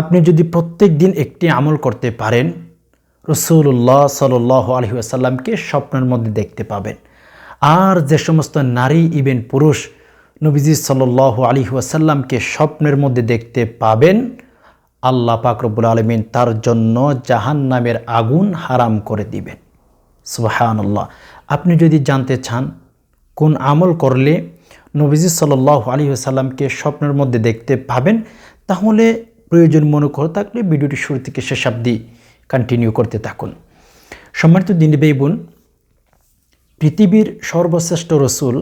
আপনি যদি প্রত্যেক দিন একটি আমল করতে পারেন রসুল্লাহ সাল আলহি আসাল্লামকে স্বপ্নের মধ্যে দেখতে পাবেন। আর যে সমস্ত নারী ইভেন পুরুষ নবীজি সাল আলী আসাল্লামকে স্বপ্নের মধ্যে দেখতে পাবেন, আল্লাহ পাকরবুল আলমিন তার জন্য জাহান নামের আগুন হারাম করে দিবেন। সুবাহান্লাহ আপনি যদি জানতে চান কোন আমল করলে নবীজি সাল আলী আসাল্লামকে স্বপ্নের মধ্যে দেখতে পাবেন, তাহলে প্রয়োজন মনে করে থাকলে ভিডিওটি শুরু থেকে শেষ অব্দি কন্টিনিউ করতে থাকুন। সম্মানিত দিন বোন, পৃথিবীর সর্বশ্রেষ্ঠ রসুল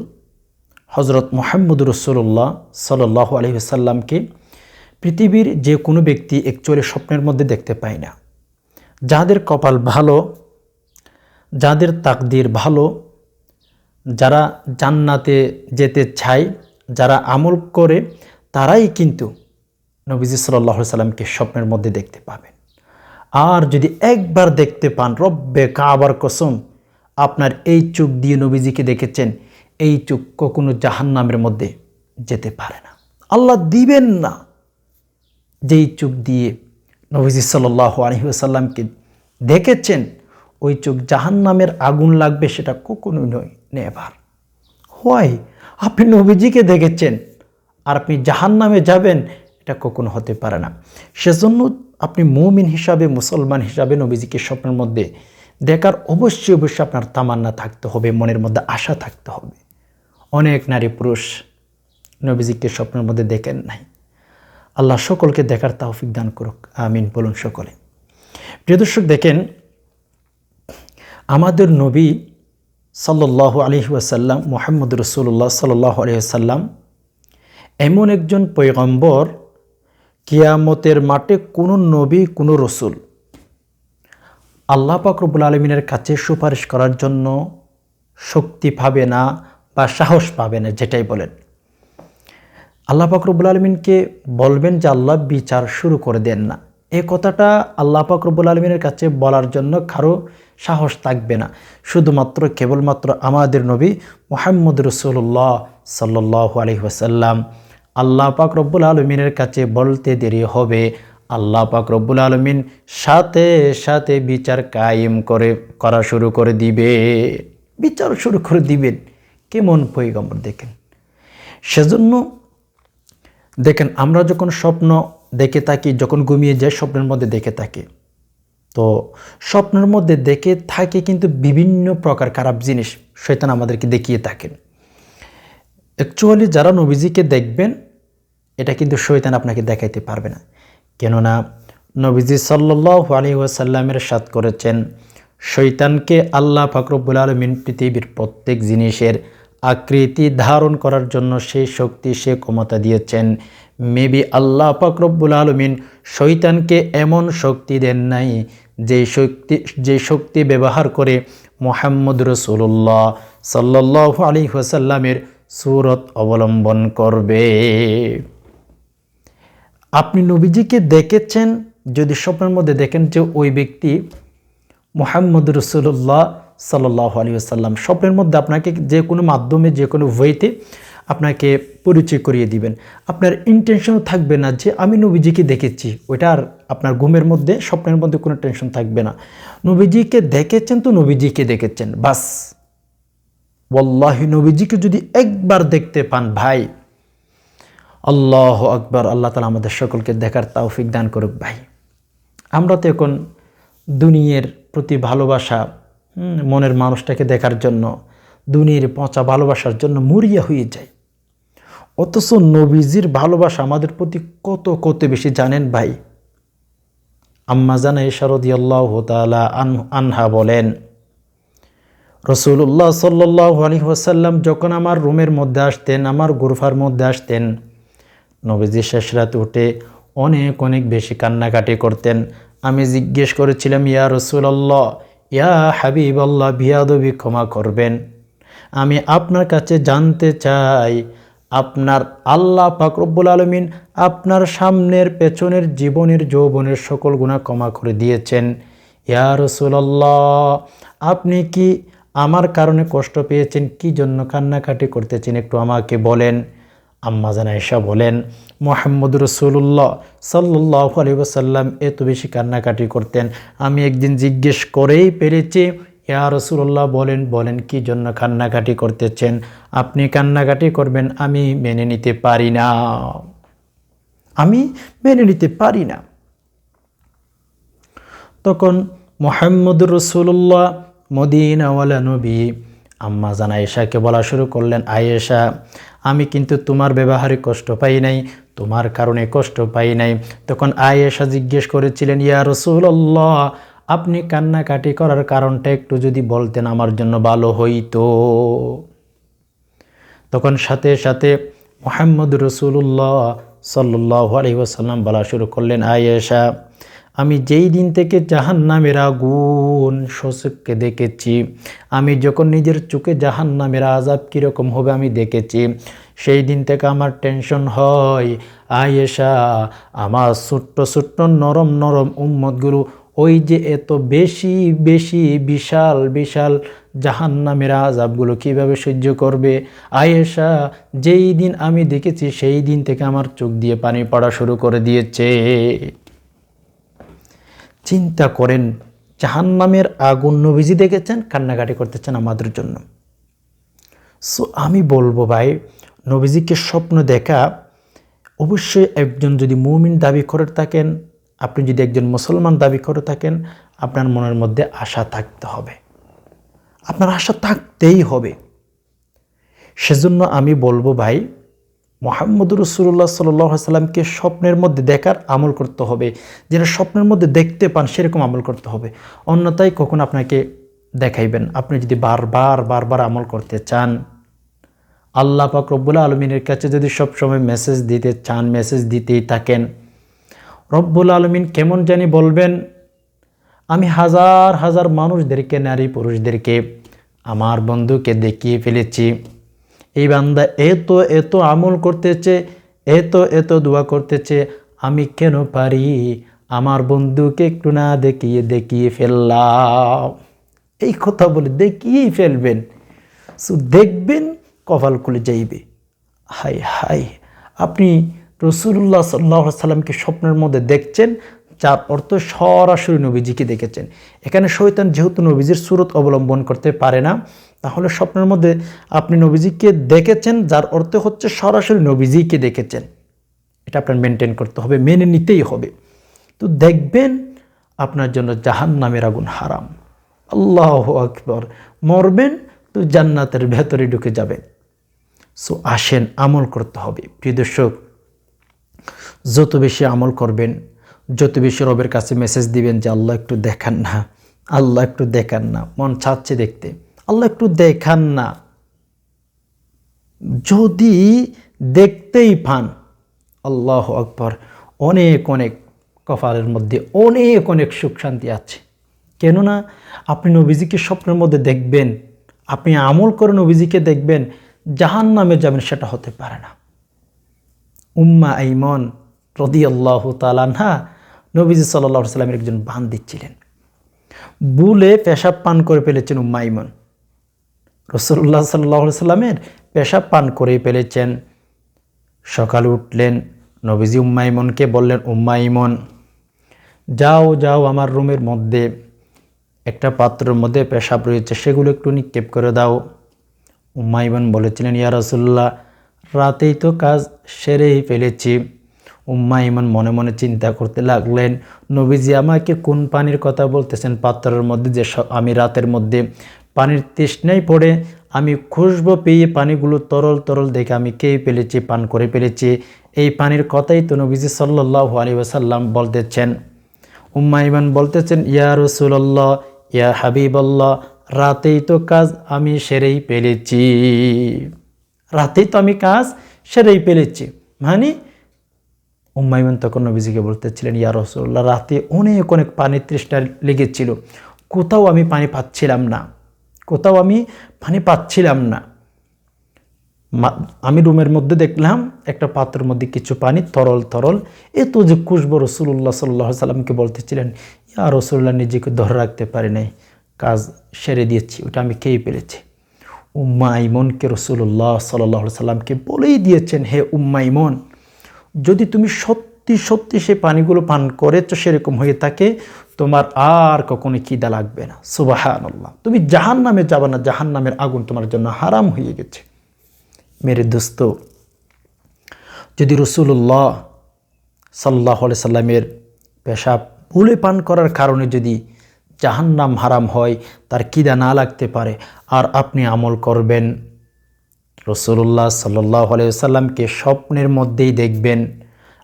হজরত মোহাম্মদ রসুল্লাহ সাল্লাহ আলহিসাল্লামকে পৃথিবীর যে কোনো ব্যক্তি একচুয়ালি স্বপ্নের মধ্যে দেখতে পায় না। যাদের কপাল ভালো, যাদের তাকদির ভালো, যারা জান্নাতে যেতে চায়, যারা আমল করে, তারাই কিন্তু নবীজি সাল্লাহ সাল্লামকে স্বপ্নের মধ্যে দেখতে পাবেন। আর যদি একবার দেখতে পান, রব্বে কাবার কসম, আপনার এই চোখ দিয়ে নবীজিকে দেখেছেন, এই চোখ কখনো জাহান্নামের মধ্যে যেতে পারে না। আল্লাহ দিবেন না যেই চোখ দিয়ে নবীজি সাল্লাহ আলহিউসাল্লামকে দেখেছেন, ওই চোখ জাহান্নামের আগুন লাগবে সেটা কখনোই নয় নেবার হয় আপনি নবীজিকে দেখেছেন, আর আপনি জাহান্নামে যাবেন এটা কখনো হতে পারে না। সেজন্য আপনি মৌমিন হিসাবে, মুসলমান হিসাবে নবীজিকে স্বপ্নের মধ্যে দেখার অবশ্যই অবশ্যই আপনার তামান্না থাকতে হবে, মনের মধ্যে আশা থাকতে হবে। অনেক নারী পুরুষ নবীজিকে স্বপ্নের মধ্যে দেখেন নাই। আল্লাহ সকলকে দেখার তাহফিক দান করুক। আমিন বলুন সকলে। প্রিয় দর্শক, দেখেন, আমাদের নবী সাল্লাহ আলহি আসাল্লাম মোহাম্মদ রসুল্লাহ সাল্লাহ আলহিহাসাল্লাম এমন একজন পৈগম্বর কিয়ামতের মাঠে কোনো নবী, কোনো রসুল আল্লাহ পাকরবুল আলমিনের কাছে সুপারিশ করার জন্য শক্তি পাবে না বা সাহস পাবে না, যেটাই বলেন। আল্লাহ পাকরবুল আলমিনকে বলবেন যে, আল্লাহ বিচার শুরু করে দেন না। এ কথাটা আল্লাহ পাকরবুল আলমিনের কাছে বলার জন্য কারও সাহস থাকবে না। শুধুমাত্র, কেবলমাত্র আমাদের নবী মোহাম্মদ রসুল্লাহ সাল্লাহ আলহি আল্লাহ পাক রব্বুল আলমিনের কাছে বলতে দেরি হবে। আল্লাহ পাক রব্বুল আলমিন সাথে সাথে বিচার কায়েম করে, করা শুরু করে দিবে। বিচার শুরু করে দিবেন। কেমন পৈগম্বর দেখেন। সেজন্য দেখেন, আমরা যখন স্বপ্ন দেখে থাকি, যখন ঘুমিয়ে যাই, স্বপ্নের মধ্যে দেখে থাকি। তো স্বপ্নের মধ্যে দেখে থাকে কিন্তু বিভিন্ন প্রকার খারাপ জিনিস শৈতান আমাদেরকে দেখিয়ে থাকেন। অ্যাকচুয়ালি যারা নবীজিকে দেখবেন এটা কিন্তু শৈতান আপনাকে দেখাইতে পারবে না। কেননা নবীজি সাল্লাহ আলী ওয়াসাল্লামের সাত করেছেন শৈতানকে আল্লাহ ফাকরবুল আলমিন পৃথিবীর প্রত্যেক জিনিসের আকৃতি ধারণ করার জন্য সেই শক্তি, সে ক্ষমতা দিয়েছেন। মেবি আল্লাহ ফাকরবুল আলমিন শৈতানকে এমন শক্তি দেন নাই যে শক্তি যে শক্তি ব্যবহার করে মোহাম্মদ রসুল্লাহ সাল্লাহ আলী ওয়াসাল্লামের সুরত অবলম্বন করবে। আপনি নবীজিকে দেখেছেন, যদি স্বপ্নের মধ্যে দেখেন যে ওই ব্যক্তি মোহাম্মদ রসুল্লাহ সাল্লাহ আলী আসাল্লাম স্বপ্নের মধ্যে আপনাকে যে কোনো মাধ্যমে, যে কোনো ওয়েতে আপনাকে পরিচয় করিয়ে দিবেন। আপনার ইন্টেনশনও থাকবে না যে আমি নবীজিকে দেখেছি, ওইটা আর আপনার ঘুমের মধ্যে, স্বপ্নের মধ্যে কোনো টেনশন থাকবে না। নবীজিকে দেখেছেন তো নবীজিকে দেখেছেন, বাস। ওল্লাহি নবীজিকে যদি একবার দেখতে পান ভাই আল্লাহ আকবর, আল্লাহ তালা আমাদের সকলকে দেখার তাওফিক দান করুক ভাই। আমরা তো এখন দুনিয়ার প্রতি ভালোবাসা মনের মানুষটাকে দেখার জন্য, দুনিয়ার পচা ভালোবাসার জন্য মরিয়া হয়ে যায় অথচ নবীজির ভালোবাসা আমাদের প্রতি কত কত বেশি জানেন ভাই? আম্মা জানা ইশারদি আল্লাহ তালা আনহা বলেন রসুল্লাহ সাল্লাহ আলী ওসাল্লাম যখন আমার রুমের মধ্যে আসতেন, আমার গুরফার মধ্যে আসতেন নবীজি শেষ রাত উঠে অনেক অনেক বেশি কান্নাকাটি করতেন। আমি জিজ্ঞেস করেছিলাম, ইয়া রসুল্লাহ ইয়া হাবিব আল্লাহ বিয়াদবি ক্ষমা করবেন? আমি, আপনার কাছে জানতে চাই, আপনার আল্লাহ পাকরব্বুল আলমিন আপনার সামনের পেছনের জীবনের যৌবনের সকল গুণা ক্ষমা করে দিয়েছেন। ইয়া রসুল্লাহ আপনি কি আমার কারণে কষ্ট পেয়েছেন? কি জন্য কান্নাকাটি করতেছেন? একটু আমাকে বলেন। আম্মা জানা এসা বলেন, মোহাম্মদ রসুল্লাহ সাল্লাহ আলিবাসাল্লাম এত বেশি কান্নাকাটি করতেন। আমি একদিন জিজ্ঞেস করেই পেরেছি, ইয়া রসুল্লাহ বলেন বলেন, কি জন্য কান্নাকাটি করতেছেন? আপনি কান্নাকাটি করবেন, আমি মেনে নিতে পারি না। আমি মেনে নিতে পারি না। তখন মোহাম্মদ রসুল্লাহ মদিনাওয়ালা নবী আম্মা জান আয়েশাকে বলা শুরু করলেন, আয়েশা আমি কিন্তু তোমার ব্যবহারে কষ্ট পাই নাই, তোমার কারণে কষ্ট পাই নাই। তখন আয়েশা জিজ্ঞেস করেছিলেন, ইয়া রসুল্লাহ আপনি কান্নাকাটি করার কারণটা একটু যদি বলতেন আমার জন্য ভালো হইতো। তখন সাথে সাথে মোহাম্মদ রসুল্লাহ সাল্লাহ আলহিহাসাল্লাম বলা শুরু করলেন, আয়েশা আমি যেই দিন থেকে জাহান নামের আগুন শোষককে দেখেছি, আমি যখন নিজের চোখে জাহান নামের আজাব কীরকম হবে আমি দেখেছি। সেই দিন থেকে আমার টেনশন হয়, আয়েশা, আমার ছোট্ট ছোট্ট নরম নরম উম্মতগুলো, ওই যে এত বেশি বেশি বিশাল বিশাল জাহান নামের আজাবগুলো কীভাবে সহ্য করবে? আয়েশা, যেই দিন আমি দেখেছি, সেই দিন থেকে আমার চোখ দিয়ে পানি পড়া শুরু করে দিয়েছে। চিন্তা করেন জাহান নামের আগুন নবীজি দেখেছেন, কান্নাকাটি করতেছেন আমাদের জন্য। সো আমি বলব ভাই, নবীজিকে স্বপ্ন দেখা, অবশ্যই একজন যদি মুমিন দাবি করে থাকেন, আপনি যদি একজন মুসলমান দাবি করে থাকেন, আপনার মনের মধ্যে আশা থাকতে হবে। আপনার আশা থাকতেই হবে। সেজন্য আমি বলব ভাই মোহাম্মদ রসুল্লাহ সাল্লামকে স্বপ্নের মধ্যে দেখার আমল করতে হবে। যেটা স্বপ্নের মধ্যে দেখতে পান, সেরকম আমল করতে হবে। অন্যথায় কখন আপনাকে দেখাইবেন। আপনি যদি বারবার বারবার আমল করতে চান, আল্লাহ পাক আলমিনের কাছে যদি সবসময় মেসেজ দিতে চান, মেসেজ দিতেই থাকেন, রব্বুল আলমিন কেমন জানি বলবেন, আমি হাজার হাজার মানুষদেরকে, নারী পুরুষদেরকে, আমার বন্ধুকে দেখিয়ে ফেলেছি। এই বান্দা এত এত আমল করতেছে, এত এত দোয়া করতেছে, আমি কেন পারি? আমার বন্ধুকে একটু না দেখিয়ে দেখিয়ে ফেললাম। এই কথা বলে দেখিয়েই ফেলবেন। দেখবেন, কপাল খুলে যাইবে। হাই হাই আপনি রসুল্লাহ সাল্লাহ সাল্লামকে স্বপ্নের মধ্যে দেখছেন, যার অর্থ সরাসরি নবীজিকে দেখেছেন। এখানে শৈতান যেহেতু নবীজির সুরত অবলম্বন করতে পারে না তাহলে স্বপ্নের মধ্যে আপনি নবীজিকে দেখেছেন, যার অর্থ হচ্ছে সরাসরি নবীজিকে দেখেছেন। এটা আপনার মেনটেন করতে হবে, মেনে নিতেই হবে। তো দেখবেন আপনার জন্য জাহান নামের আগুন হারাম। আল্লাহ আকবর। মরবেন তো জান্নাতের ভেতরে ঢুকে যাবেন। সো আসেন, আমল করতে হবে। প্রিয় দর্শক, যত বেশি আমল করবেন, যত বেশি রবের কাছে মেসেজ দিবেন যে, আল্লাহ একটু দেখান না, আল্লাহ একটু দেখান না। মন চাচ্ছে দেখতে। আল্লাহ একটু দেখান না। যদি দেখতেই পান, আল্লাহ আকবর, অনেক অনেক কপালের মধ্যে অনেক অনেক সুখ শান্তি আছে। কেননা আপনি নবীজিকে স্বপ্নের মধ্যে দেখবেন, আপনি আমল করে নবীজিকে দেখবেন জাহান নামে যাবেন সেটা হতে পারে না। উম্মা আইমন রদি আল্লাহ তালানহা নবীজি সাল্লাহ সাল্লামের একজন বান দিচ্ছিলেন বুলে পেশাব পান করে ফেলেছেন উম্মা ইমন রসুল্লাহ সাল্লাহ সাল্লামের পান করেই ফেলেছেন। সকালে উঠলেন, নবীজি উম্মা ইমনকে বললেন উম্মা ইমন, যাও যাও আমার রুমের মধ্যে, একটা পাত্রের মধ্যে পেশাব রয়েছে, সেগুলো একটু নিক্ষেপ করে দাও। উম্মা ইমন বলেছিলেন, ইয়া রসুল্লাহ রাতেই তো কাজ সেরেই ফেলেছি। উম্মা ইমান মনে মনে চিন্তা করতে লাগলেন, নবীজি আমাকে কোন পানির কথা বলতেছেন পাত্রের মধ্যে যে আমি রাতের মধ্যে পানির তৃষ্ণাই পড়ে আমি খুশবো পেয়ে পানিগুলো তরল তরল দেখে আমি খেয়ে ফেলেছি, পান করে ফেলেছি। এই পানির কথাই তো নবীজি সাল্লাহ আলী ওসাল্লাম বলতেছেন। উম্মা ইমান বলতেছেন, ইয়া রসুল্লাহ ইয়া হাবিবাল্লাহ, রাতেই তো কাজ আমি সেরেই ফেলেছি। রাতেই তো আমি কাজ সেরেই ফেলেছি। মানে উম্মাইমান তখন নবীজিকে বলতেছিলেন, ইয়া রসুল্লাহ রাতে অনেক অনেক পানির তৃষ্ণা লেগেছিল, কোথাও আমি পানি পাচ্ছিলাম না। কোথাও আমি পানি পাচ্ছিলাম না। আমি রুমের মধ্যে দেখলাম একটা পাত্রের মধ্যে কিছু পানি তরল তরল। এত যে খুশব রসুল্লাহ সাল্লাহ সাল্লামকে বলতেছিলেন, ইয়া রসুল্লাহ, নিজেকে ধরে রাখতে পারি নাই, কাজ সেরে দিয়েছি, ওটা আমি খেয়ে পেরেছি উম্মা ইমনকে রসুল্লাহ সাল্লাহ সাল্লামকে বলেই দিয়েছেন, হে উম্মা ইমন যদি তুমি সত্যি সত্যি সে পানিগুলো পান করেছ, সেরকম হয়ে থাকে তোমার আর কখনো খিদা লাগবে না। সুবাহান আল্লাহ তুমি জাহান নামে যাবে না জাহান নামের আগুন তোমার জন্য হারাম হয়ে গেছে। মেরে দোস্ত, যদি রসুল্লাহ সাল্লাহ সাল্লামের পেশাব ভুলে পান করার কারণে যদি জাহান্নাম হারাম হয়, তার কিদা না লাগতে পারে, আর আপনি আমল করবেন রসুল্লাহ সাল্লাহ সাল্লামকে স্বপ্নের মধ্যেই দেখবেন,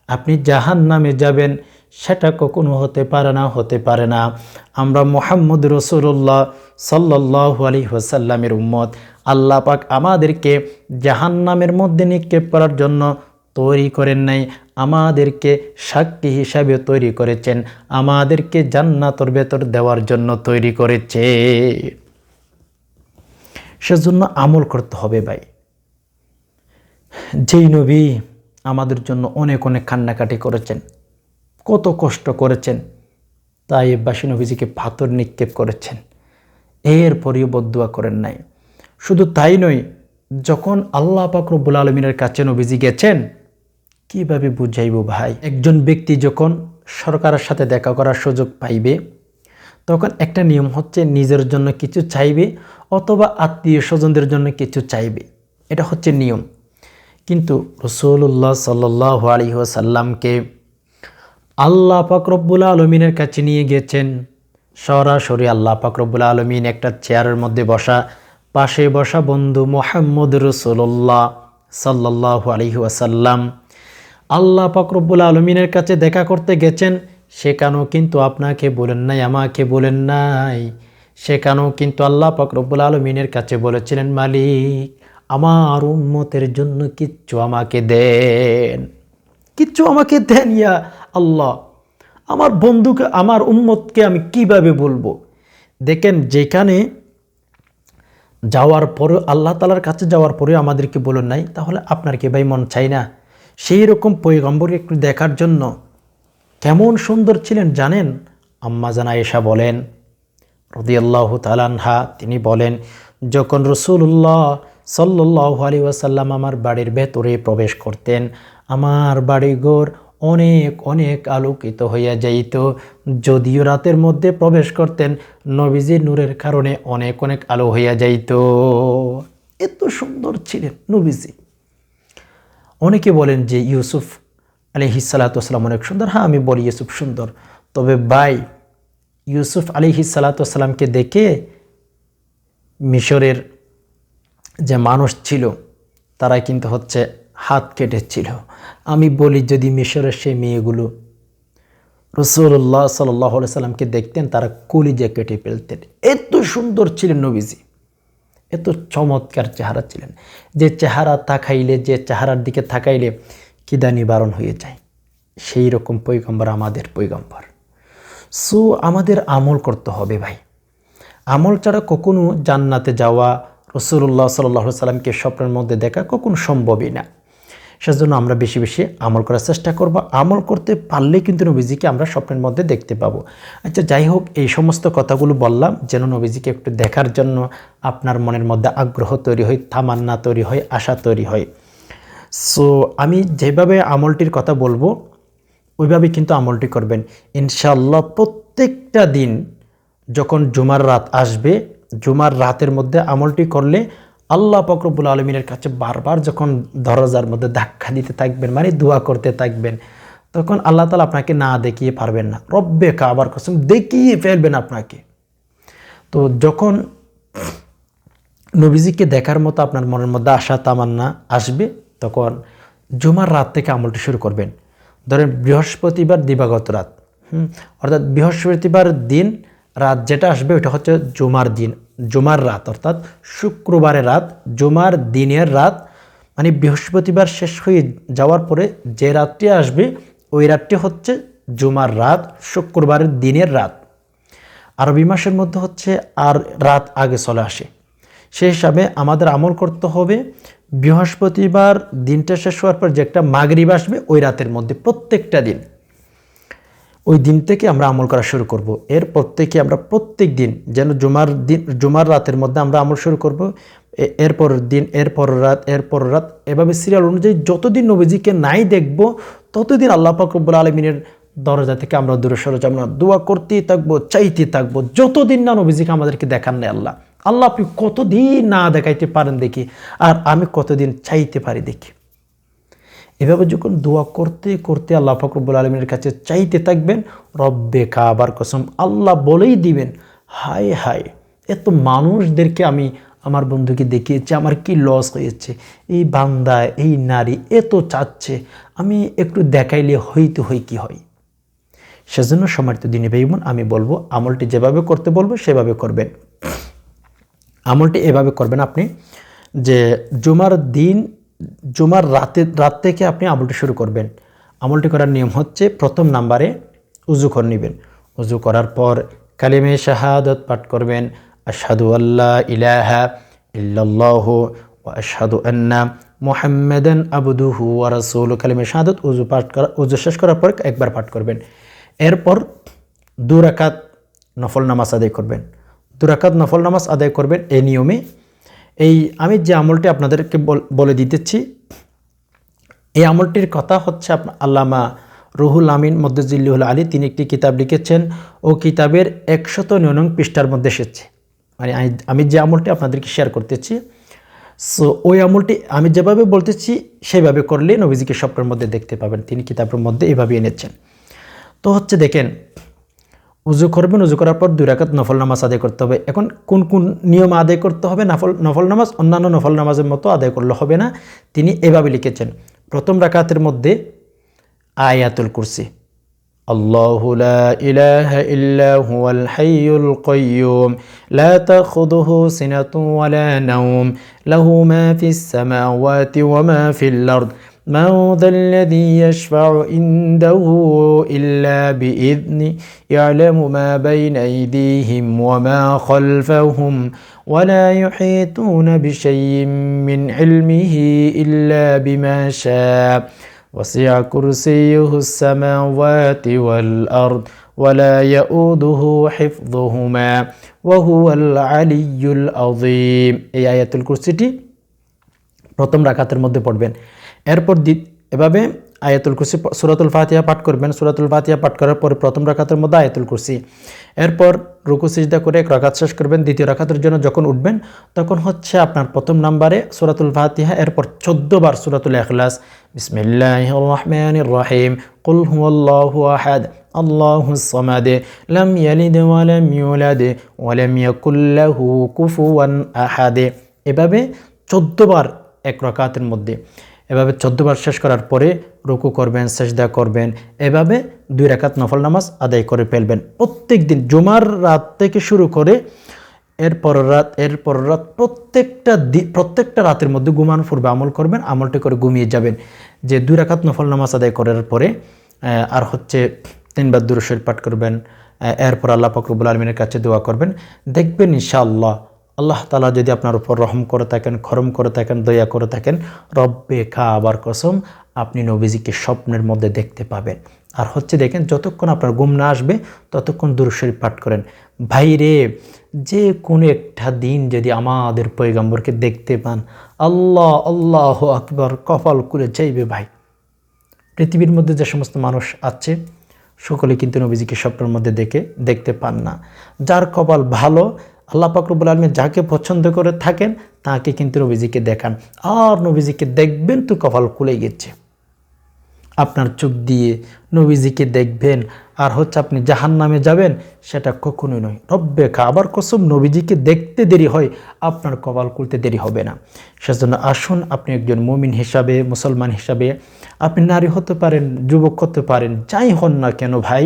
আপনি জাহান নামে যাবেন সেটা কখনো হতে পারে না, হতে পারে না। আমরা মোহাম্মদ রসুল্লাহ সাল্লাহ আলী ওসাল্লামের উম্মত। আল্লাহ পাক আমাদেরকে জাহান নামের মধ্যে নিক্ষেপ করার জন্য তৈরি করেন নাই। আমাদেরকে সাক্ষী হিসাবে তৈরি করেছেন। আমাদেরকে জান্নাতর ভেতর দেওয়ার জন্য তৈরি করেছে। সেজন্য আমল করতে হবে ভাই। যেই নবী আমাদের জন্য অনেক অনেক কান্নাকাটি করেছেন। কত কষ্ট করেছেন। তাই বাসী নবীজিকে পাথর নিক্ষেপ করেছেন। এর এরপরেও বদুয়া করেন নাই। শুধু তাই নয়, যখন আল্লাহ পাক রব্বুল আলমিনের কাছে নবীজি গেছেন, কীভাবে বুঝাইব ভাই? একজন ব্যক্তি যখন সরকারের সাথে দেখা করার সুযোগ পাইবে, তখন একটা নিয়ম হচ্ছে নিজের জন্য কিছু চাইবে অথবা আত্মীয় স্বজনদের জন্য কিছু চাইবে। এটা হচ্ছে নিয়ম। কিন্তু রসুল্লাহ সাল্লাহ আলী আল্লাহ পাকরব্বুল আলমিনের কাছে নিয়ে গেছেন। সরাসরি আল্লাহ পাকরব্বুল আলমিন একটা চেয়ারের মধ্যে বসা, পাশে বসা বন্ধু মোহাম্মদ রসুল্লাহ সাল্লাহ আলহি ওয়াসাল্লাম। আল্লাহ পাকরব্বুল আলমিনের কাছে দেখা করতে গেছেন, সেখানেও কিন্তু আপনাকে বলেন নাই, আমাকে বলেন নাই। সেখানেও কিন্তু আল্লাহ পাকরব্বুল আলমিনের কাছে বলেছিলেন, মালিক, আমার উন্মতের জন্য কিচ্ছু আমাকে দেন। কিচ্ছু আমাকে দেন ইয়া আল্লাহ, আমার বন্ধুকে, আমার উম্মতকে আমি কীভাবে বলব? দেখেন, যেখানে যাওয়ার পরে আল্লাহ তালার কাছে যাওয়ার পরে আমাদেরকে বলুন নাই, তাহলে আপনার কি ভাই মন চাই না? সেই রকম পৈগম্বরকে একটু দেখার জন্য কেমন সুন্দর ছিলেন জানেন? আম্মা জানা এসা বলেন, রদিয়াল্লাহ তালানহা তিনি বলেন, যখন রসুল্লাহ সাল্লাহ আলী ওয়াসাল্লাম আমার বাড়ির ভেতরে প্রবেশ করতেন, আমার বাড়িঘর অনেক অনেক আলোকিত হইয়া যাইত। যদিও রাতের মধ্যে প্রবেশ করতেন, নবীজি নূরের কারণে অনেক অনেক আলো হইয়া যাইত। এত সুন্দর ছিলেন নবীজি। অনেকে বলেন যে ইউসুফ আলি হিসালাতাম অনেক সুন্দর। হ্যাঁ আমি বলি ইউসুফ সুন্দর। তবে বাই ইউসুফ আলি হিসালাতামকে দেখে মিশরের যে মানুষ ছিল তারা কিন্তু হচ্ছে হাত কেটেছিল। আমি বলি, যদি মিশরের সেই মেয়েগুলো রসুল্লাহ সাল্লাহ সাল্লামকে দেখতেন, তারা কলিজা কেটে ফেলতেন। এত সুন্দর ছিলেন নবীজি। এত চমৎকার চেহারা ছিলেন। যে চেহারা তাকাইলে, যে চেহারার দিকে তাকাইলে কিদা নিবারণ হয়ে যায়। সেই রকম পৈগম্বর আমাদের পৈগম্বর সো, আমাদের আমল করতে হবে ভাই। আমল ছাড়া কখনো জান্নাতে যাওয়া রসুল্লাহ সাল্লাহ সাল্লামকে স্বপ্নের মধ্যে দেখা কখনো সম্ভবই না। সেজন্য আমরা বেশি বেশি আমল করার চেষ্টা করব। আমল করতে পারলে কিন্তু নবীজিকে আমরা স্বপ্নের মধ্যে দেখতে পাবো। আচ্ছা যাই হোক, এই সমস্ত কথাগুলো বললাম যেন নবীজিকে একটু দেখার জন্য আপনার মনের মধ্যে আগ্রহ তৈরি হয় থামান্না তৈরি হয়, আশা তৈরি হয়। সো আমি যেভাবে আমলটির কথা বলব, ওইভাবে কিন্তু আমলটি করবেন। ইনশাল্লাহ প্রত্যেকটা দিন যখন জুমার রাত আসবে, জুমার রাতের মধ্যে আমলটি করলে আল্লাহ ফকরবুল আলমিনের কাছে বারবার যখন দরজার মধ্যে ধাক্কা দিতে থাকবেন মানে দোয়া করতে থাকবেন, তখন আল্লাহ তালা আপনাকে না দেখিয়ে পারবেন না। রব্বে কাবার কসম, দেখিয়ে ফেলবেন আপনাকে। তো যখন নবীজিকে দেখার মতো আপনার মনের মধ্যে আশা, তামান্না আসবে, তখন জুমার রাত থেকে আমলটি শুরু করবেন। ধরেন বৃহস্পতিবার দিবাগত রাত। হুম, অর্থাৎ বৃহস্পতিবার দিন, রাত যেটা আসবে ওটা হচ্ছে জুমার দিন। জুমার রাত, অর্থাৎ শুক্রবারের রাত, জুমার দিনের রাত মানে বৃহস্পতিবার শেষ হয়ে যাওয়ার পরে যে রাতটি আসবে, ওই রাতটি হচ্ছে জুমার রাত, শুক্রবারের দিনের রাত। আরবি মাসের মধ্যে হচ্ছে আর রাত আগে চলে আসে। সেই হিসাবে আমাদের আমল করতে হবে, বৃহস্পতিবার দিনটা শেষ হওয়ার পর যে একটা মাগরিব আসবে, ওই রাতের মধ্যে প্রত্যেকটা দিন। ওই দিন থেকে আমরা আমল করা শুরু করব। এরপর থেকে আমরা প্রত্যেক দিন, যেন জুমার দিন, জুমার রাতের মধ্যে আমরা আমল শুরু করব। এরপর দিন, এরপর রাত এরপর রাত। এভাবে সিরিয়াল অনুযায়ী যতদিন নবীজিকে নাই দেখব, ততদিন আল্লাহ পাকরবুল আলমিনের দরজা থেকে আমরা দূরে সরে যাব না। দোয়া করতেই থাকব চাইতে থাকব। যতদিন না নবীজিকে আমাদেরকে দেখান নেই আল্লাহ। আল্লাহ আপনি কতদিন না দেখাইতে পারেন দেখি, আর আমি কতদিন চাইতে পারি দেখি। এভাবে যখন দোয়া করতে করতে আল্লাহ ফকরবুল আলমীর কাছে চাইতে থাকবেন, রব্বে কাবার কসম আল্লাহ বলেই দিবেন, হায় হায়, এত মানুষদেরকে আমি আমার বন্ধুকে দেখিয়েছি, আমার কি লস হয়েছে, এই বান্দা, এই নারী এত চাচ্ছে, আমি একটু দেখাইলে হইতে হই কি হয়। সেজন্য সমার্থ দিনী ভাইমন আমি বলব, আমলটি যেভাবে করতে বলব, সেভাবে করবেন। আমলটি এভাবে করবেন আপনি যে জুমার দিন জুমার রাতে, রাত থেকে আপনি আমলটি শুরু করবেন। আমলটি করার নিয়ম হচ্ছে প্রথম নাম্বারে উজু করে নেবেন। উজু করার পর কালিমে শাহাদত পাঠ করবেন। আশহাদু আল্লাহ ইলাহা ইল্লাল্লাহ আশহাদু আন্না মুহাম্মাদান আবদুহু ওয়া রাসূলু কালিমে শাহাদত উজু পাঠ করা উজু শেষ করার পর একবার পাঠ করবেন। এরপর দু রাকাত নফল নামাজ আদায় করবেন। দু রাকাত নফল নামাজ আদায় করবেন এই নিয়মে এই আমি যে আমলটি আপনাদেরকে বল- দিতেছি, এই আমলটির কথা হচ্ছে আল্লামা রুহুল আমিন মদ্দুজিল্লুল আলী, তিনি একটি কিতাব লিখেছেন, ও কিতাবের একশত নং পৃষ্ঠার মধ্যে এসেছে। মানে আমি- যে আমলটি আপনাদেরকে শেয়ার করতেছি সো ওই আমলটি আমি যেভাবে বলতেছি, সেভাবে করলে নবীজিকে স্বপ্নের মধ্যে দেখতে পাবেন, তিনি কিতাবের মধ্যে এভাবে এনেছেন। তো হচ্ছে দেখেন উজু করবেন উজু করার পর দুই রাকাত নফল নামাজ আদায় করতে হবে এখন কোন কোন নিয়ম আদায় করতে হবে নফল নফল নামাজ অন্যান্য নফল নামাজের মতো আদায় করলে হবে না তিনি এভাবে লিখেছেন প্রথম রাকাতের মধ্যে আয়াতুল কুরসি الله لا إله إلا هو الحي القيوم لا تأخذه سنة ولا نوم له ما في السماوات وما في الأرض من ذا الذي يشفع عنده إلا بإذنه يعلم ما بين أيديهم وما خلفهم ولا يحيطون بشيء من علمه إلا بما شاء وسع كرسيه السماوات والأرض ولا يؤوده حفظهما وهو العلي العظيم এই আয়াতুল কুরসিটি প্রথম রাকাতের মধ্যে পড়বেন এরপর এভাবে আয়াতুল কুরসি সূরাতুল ফাতিহা পাঠ করবেন। সুরাতুল ফাতিহা পাঠ করার পরে প্রথম রাকাতের মধ্যে আয়াতুল কুরসি। এরপর রুকু, সিজদা করে এক রাকাত শেষ করবেন। দ্বিতীয় রাকাতের জন্য যখন উঠবেন, তখন হচ্ছে আপনার প্রথম নাম্বারে সুরাতুল ফাতিহা, এরপর চোদ্দ বার সূরাতুল ইখলাস। বিসমিল্লাহির রহমানির রহিম। কুল হুয়াল্লাহু আহাদ, আল্লাহুস সামাদ, লাম ইয়ালিদ ওয়া লাম ইউলাদ, ওয়া লাম ইয়াকুল লাহু কুফুয়ান আহাদ। এভাবে চোদ্দবার এক রাকাতের মধ্যে। এভাবে চোদ্দবার শেষ করার পরে রুকু করবেন, সেজদা করবেন, এভাবে দুই রাকাত নফল নামাজ আদায় করে ফেলবেন। প্রত্যেক দিন জুমার রাত থেকে শুরু করে এরপর রাত এর এরপর রাত প্রত্যেকটা প্রত্যেকটা রাতের মধ্যে ঘুমানোর পূর্বে আমল করবেন, আমলটি করে ঘুমিয়ে যাবেন। যে দুই রাকাত নফল নামাজ আদায় করার পরে আর হচ্ছে তিনবার দুরুশের পাঠ করবেন এরপর আল্লাহ ফকরবুল আলমিনের কাছে দোয়া করবেন। দেখবেন ইনশাআল্লাহ আল্লাহ তালা যদি আপনার উপর রহম করে থাকেন, খরম করে থাকেন, দয়া করে থাকেন, রব্বে খা আবার কসম, আপনি নবীজিকে স্বপ্নের মধ্যে দেখতে পাবেন। আর হচ্ছে দেখেন, যতক্ষণ আপনার ঘুম না আসবে, ততক্ষণ দুরুশরীফ পাঠ করেন। ভাইরে যে কোনো একটা দিন যদি আমাদের পৈগম্বরকে দেখতে পান, আল্লাহ আল্লাহ আকবর, কপাল খুলে চাইবে ভাই। পৃথিবীর মধ্যে যে সমস্ত মানুষ আছে, সকলে কিন্তু নবীজিকে স্বপ্নের মধ্যে দেখে, দেখতে পান না। যার কপাল ভালো আল্লাহ পাকরবুল আলমী যাকে পছন্দ করে থাকেন, তাকে কিন্তু নবীজিকে দেখান। আর নবীজিকে দেখবেন তো কপাল খুলে গেছে। আপনার চোখ দিয়ে নবীজিকে দেখবেন, আর হচ্ছে আপনি জাহান নামে যাবেন, সেটা কখনোই নয়। রব্বে আবার কসম, নবীজিকে দেখতে দেরি হয়, আপনার কপাল খুলতে দেরি হবে না। সেজন্য আসুন, আপনি একজন মুমিন হিসাবে, মুসলমান হিসাবে, আপনি নারী হতে পারেন, যুবক হতে পারেন, যাই হন না কেন ভাই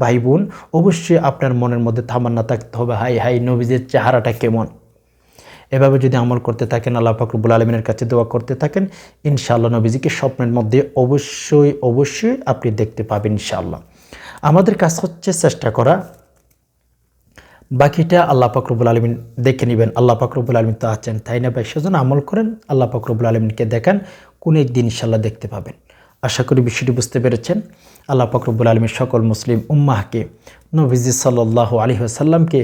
ভাই বোন, অবশ্যই আপনার মনের মধ্যে থামান্না থাকতে হবে। হাই হাই, নবীজির চেহারাটা কেমন? এভাবে যদি আমল করতে থাকেন, আল্লাহ ফাকরুবুল আলমিনের কাছে দোয়া করতে থাকেন, ইনশাআল্লাহ নবীজিকে স্বপ্নের মধ্যে অবশ্যই অবশ্যই আপনি দেখতে পাবেন, ইনশাআল্লাহ। আমাদের কাজ হচ্ছে চেষ্টা করা। বাকিটা আল্লাহ ফাকরুবুল আলমিন দেখে নেবেন। আল্লাহ ফাকরুবুল আলমিন তো আছেন, তাই না ভাই? সেজন্য আমল করেন, আল্লাহ ফাকরুবুল আলমিনকে দেখান, কোন একদিন ইনশাল্লাহ দেখতে পাবেন। আশা করি বিষয়টি বুঝতে পেরেছেন। আল্লাহ ফকরবুল আলমী সকল মুসলিম উম্মাহকে, নবীজি সাল্লাহ আলী সাল্লামকে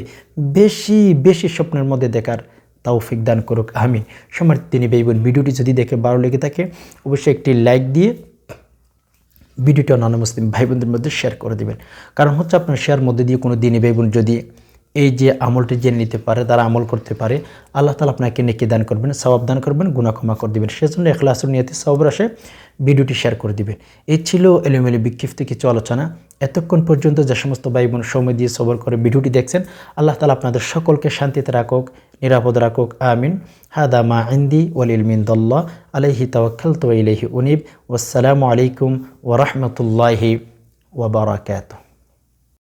বেশি বেশি স্বপ্নের মধ্যে দেখার তৌফিক দান করুক আমি সময় তিনি বেইবন ভিডিওটি যদি দেখে ভালো লেগে থাকে, অবশ্যই একটি লাইক দিয়ে ভিডিওটি অন্যান্য মুসলিম ভাই বোনদের মধ্যে শেয়ার করে দিবেন। কারণ হচ্ছে আপনার শেয়ার মধ্যে দিয়ে কোনো দিনই ভাই যদি এই যে আমলটি জেনে নিতে পারে, তারা আমল করতে পারে, আল্লাহ তালা আপনাকে নেকি দান করবেন সবাব দান করবেন গুণা ক্ষমা করে দেবেন। সেজন্য এখলাসুর নিয়তে সবর আসে ভিডিওটি শেয়ার করে দিবেন। এই ছিল এলোমেলো বিক্ষিপ্ত কিছু আলোচনা। এতক্ষণ পর্যন্ত যে সমস্ত ভাই বোন সময় দিয়ে সবর করে ভিডিওটি দেখছেন, আল্লাহ তালা আপনাদের সকলকে শান্তিতে রাখুক, নিরাপদ রাখুক, আমিন। হাদা মা ইন্দি ওয়ালিল দল্লা আলহি তাওয়াক্কাল তো ইলহি উনিব। ওসালামু আলাইকুম ওরহমতুল্লাহি ওবরাকাতুহ